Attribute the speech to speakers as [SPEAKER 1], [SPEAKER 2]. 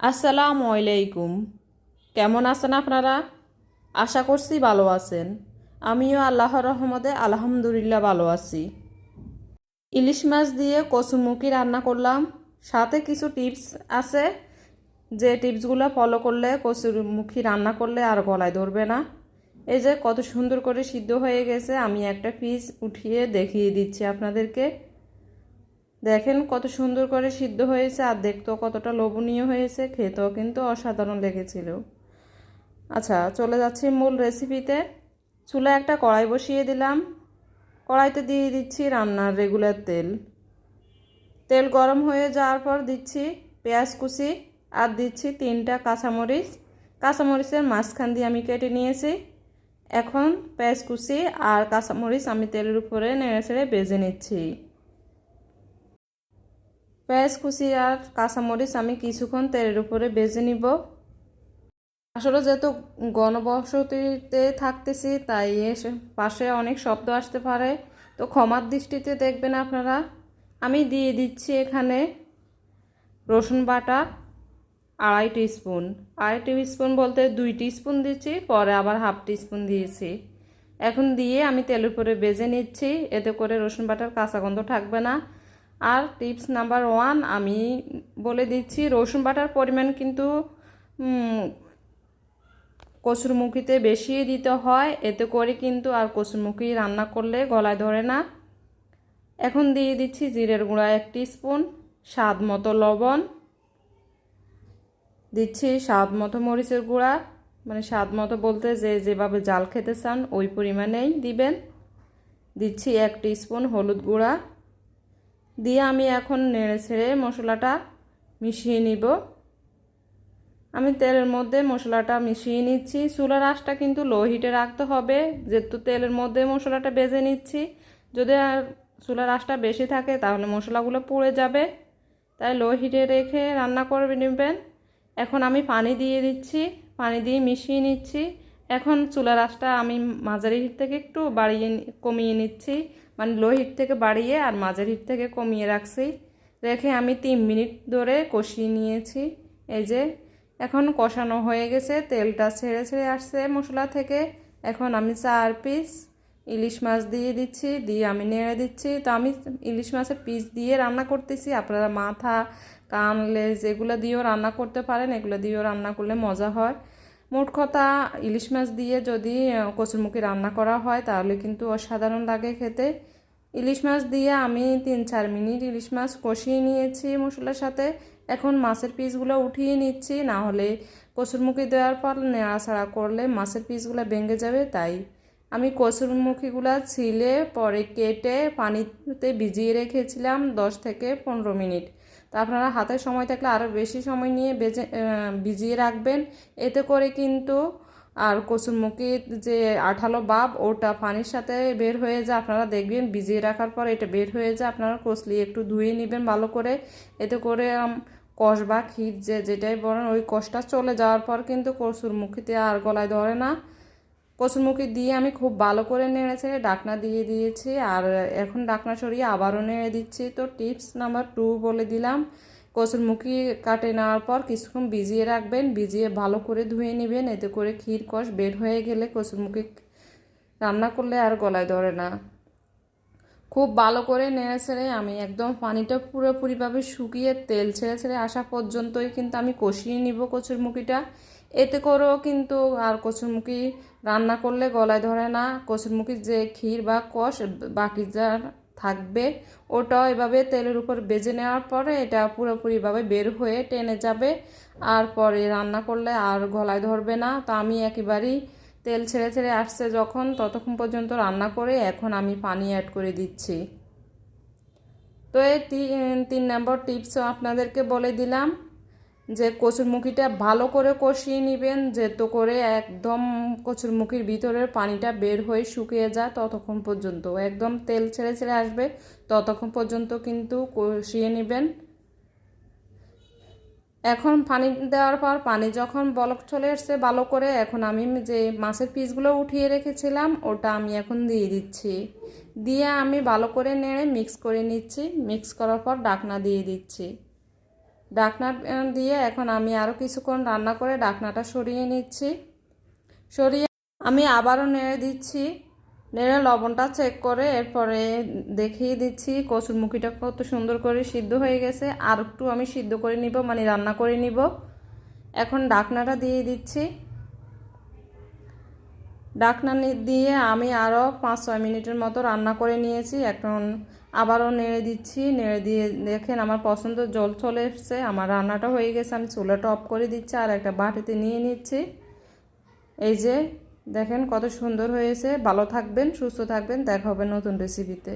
[SPEAKER 1] আসসালামু আলাইকুম। কেমন আছেন আপনারা? আশা করছি ভালো আছেন। আমিও আল্লাহর রহমতে আলহামদুলিল্লাহ ভালো আছি। ইলিশ মাছ দিয়ে কচুমুখি রান্না করলাম। সাথে কিছু টিপস আছে। যে টিপসগুলো ফলো করলে কচুরমুখী রান্না করলে আর গলায় ধরবে না। এই যে কত সুন্দর করে সিদ্ধ হয়ে গেছে। আমি একটা পিস উঠিয়ে দেখিয়ে দিচ্ছি আপনাদেরকে। দেখেন কত সুন্দর করে সিদ্ধ হয়েছে আর দেখতেও কতটা লোভনীয় হয়েছে, খেতেও কিন্তু অসাধারণ লেগেছিল। আচ্ছা চলে যাচ্ছি মূল রেসিপিতে চুলা একটা কড়াই বসিয়ে দিলাম। কড়াইতে দিয়ে দিচ্ছি রান্নার রেগুলার তেল। তেল গরম হয়ে যাওয়ার পর দিচ্ছি পেঁয়াজ কুচি আর দিচ্ছি তিনটা কাঁচামরিচ। কাঁচামরিচের মাঝখান দিয়ে আমি কেটে নিয়েছি। এখন পেঁয়াজ কুচি আর কাঁচামরিচ আমি তেলের উপরে নেড়ে ছেড়ে বেজে নিচ্ছি। পেঁয়াজ কুচি আর কাঁচামরিচ আমি কিছুক্ষণ তেলের উপরে বেজে নিব। আসলে যেহেতু গণবসতিতে থাকতেছি, তাই পাশে অনেক শব্দ আসতে পারে। তো ক্ষমার দৃষ্টিতে দেখবেন আপনারা, আমি দিয়ে দিচ্ছি এখানে রসুন বাটা আড়াই স্পুন আড়াই স্পুন বলতে দুই স্পুন দিচ্ছি, পরে আবার হাফ স্পুন দিয়েছি। এখন দিয়ে আমি তেলের উপরে বেজে নিচ্ছি, এতে করে রসুন বাটার কাঁচা গন্ধ থাকবে না। আর টিপস নাম্বার ওয়ান, আমি বলে দিচ্ছি, রসুন বাটার পরিমাণ কিন্তু কচুরমুখিতে বেশি দিতে হয়। এতে করে কিন্তু আর কচুরমুখি রান্না করলে গলায় ধরে না। এখন দিয়ে দিচ্ছি জিরের গুঁড়া এক স্পুন স্বাদ মতো লবণ। দিচ্ছি স্বাদ মতো মরিচের গুঁড়া। মানে স্বাদ মতো বলতে যে যেভাবে জাল খেতে চান, ওই পরিমাণেই দিবেন। দিচ্ছি এক স্পুন হলুদ গুঁড়া। দিয়ে আমি এখন নেড়ে ছেড়ে মশলাটা মিশিয়ে নিব। আমি তেলের মধ্যে মশলাটা মিশিয়ে নিচ্ছি। চুলার আঁচটা কিন্তু লো হিটে রাখতে হবে। যেহেতু তেলের মধ্যে মশলাটা বেজে নিচ্ছি, যদি আর চুলার আঁচটা বেশি থাকে তাহলে মশলাগুলো পুড়ে যাবে। তাই লো হিটে রেখে রান্না করে নেবেন। এখন আমি পানি দিয়ে দিচ্ছি, পানি দিয়ে মিশিয়ে নিচ্ছি। এখন চুলার আঁচটা আমি মাঝারি হিট থেকে একটু বাড়িয়ে কমিয়ে নিচ্ছি। মানে লো হিট থেকে বাড়িয়ে আর মাঝের হিট থেকে কমিয়ে রাখছি। রেখে আমি তিন মিনিট ধরে কষিয়ে নিয়েছি। এই যে, এখন কষানো হয়ে গেছে, তেলটা ছেড়ে ছেড়ে আসছে মশলা থেকে। এখন আমি চার পিস ইলিশ মাছ দিয়ে দিচ্ছি, দিয়ে আমি নেড়ে দিচ্ছি। তো আমি ইলিশ মাছের পিস দিয়ে রান্না করতেছি। আপনারা মাথা, কান, লেজ, এগুলো দিয়েও রান্না করতে পারেন, এগুলো দিয়েও রান্না করলে মজা হয়। মোট কথা ইলিশ মাছ দিয়ে যদি কচুরমুখী রান্না করা হয়, তাহলে কিন্তু অসাধারণ লাগে খেতে। ইলিশ মাছ দিয়ে আমি তিন চার মিনিট ইলিশ মাছ কষিয়ে নিয়েছি মশলার সাথে। এখন মাছের পিসগুলো উঠিয়ে নিচ্ছি, না হলে কচুরমুখী দেওয়ার পর নেড়াছাড়া করলে মাছের পিসগুলো ভেঙে যাবে, তাই আমি কচুরমুখীগুলো ছিলে, পরে কেটে পানিতে ভিজিয়ে রেখেছিলাম দশ থেকে পনেরো মিনিট। তা আপনারা হাতে সময় থাকলে আরও বেশি সময় নিয়ে বেজে ভিজিয়ে রাখবেন। এতে করে কিন্তু আর কচুরমুখির যে আঠালো বাপ ওটা পানির সাথে বের হয়ে যায়। আপনারা দেখবেন ভিজিয়ে রাখার পর এটা বের হয়ে যায়। আপনারা কচলি একটু ধুয়ে নেবেন ভালো করে। এতে করে কষ বা ক্ষীর যে যেটাই বলেন, ওই কষটা চলে যাওয়ার পর কিন্তু কচুরমুখিতে আর গলায় ধরে না। কচুরমুখি দিয়ে আমি খুব ভালো করে নেড়েছে ডাকনা দিয়ে দিয়েছি আর এখন ডাকনা সরিয়ে আবারও নেড়ে দিচ্ছি। তো টিপস নাম্বার টু বলে দিলাম কচুরমুখি কাটে নেওয়ার পর কিছুক্ষণ ভিজিয়ে রাখবেন, ভিজিয়ে ভালো করে ধুয়ে নেবেন, এতে করে ক্ষীর কষ বের হয়ে গেলে কচুরমুখি রান্না করলে আর গলায় ধরে না। খুব ভালো করে নেড়ে ছেড়ে আমি একদম পানিটা পুরোপুরিভাবে শুকিয়ে তেল ছেড়ে ছেড়ে আসা পর্যন্তই কিন্তু আমি কষিয়ে নিব কচুরমুখিটা এতে করেও কিন্তু আর কচুরমুখি রান্না করলে গলায় ধরে না। কচুরমুখির যে ক্ষীর বা কষ বাকি যা থাকবে, ওটাও এভাবে তেলের উপর বেজে নেওয়ার পরে এটা পুরোপুরিভাবে বের হয়ে টেনে যাবে। আর পরে রান্না করলে আর গলায় ধরবে না। তো আমি একেবারেই তেল ছেড়ে ছেড়ে আসছে যখন, ততক্ষণ পর্যন্ত রান্না করে এখন আমি পানি অ্যাড করে দিচ্ছি। তো এই তিন নম্বর টিপসও আপনাদেরকে বলে দিলাম। যে কচুরমুখিটা ভালো করে কষিয়ে নেবেন, যেহেতু করে একদম কচুরমুখির ভিতরের পানিটা বের হয়ে শুকিয়ে যায় ততক্ষণ পর্যন্ত। একদম তেল ছেড়ে ছেড়ে আসবে, ততক্ষণ পর্যন্ত কিন্তু কষিয়ে নেবেন। এখন পানি দেওয়ার পর, পানি যখন বলক চলে এসছে ভালো করে, এখন আমি যে মাছের পিসগুলো উঠিয়ে রেখেছিলাম, ওটা আমি এখন দিয়ে দিচ্ছি। দিয়ে আমি ভালো করে নেড়ে মিক্স করে নিচ্ছি। মিক্স করার পর ডাকনা দিয়ে দিচ্ছি। ডাকনা দিয়ে এখন আমি আরও কিছুক্ষণ রান্না করে ডাকনাটা সরিয়ে নিচ্ছি। সরিয়ে আমি আবারও নেড়ে দিচ্ছি। নেড়ে লবণটা চেক করে এরপরে দেখিয়ে দিচ্ছি কচুর মুখিটা কত সুন্দর করে সিদ্ধ হয়ে গেছে। আর একটু আমি সিদ্ধ করে নিব মানে রান্না করে নিব। এখন ডাকনাটা দিয়ে দিচ্ছি। ডাকনা দিয়ে আমি আরও পাঁচ ছয় মিনিটের মতো রান্না করে নিয়েছি। এখন আবারও নেড়ে দিচ্ছি, নেড়ে দিয়ে দেখেন আমার পছন্দ জল চলে এসছে, আমার রান্নাটা হয়ে গেছে, আমি চুলাটা অফ করে দিচ্ছি আর একটা বাটিতে নিয়ে নিচ্ছি। এই যে দেখেন কত সুন্দর হয়েছে, ভালো থাকবেন, সুস্থ থাকবেন, দেখা হবে নতুন রেসিপিতে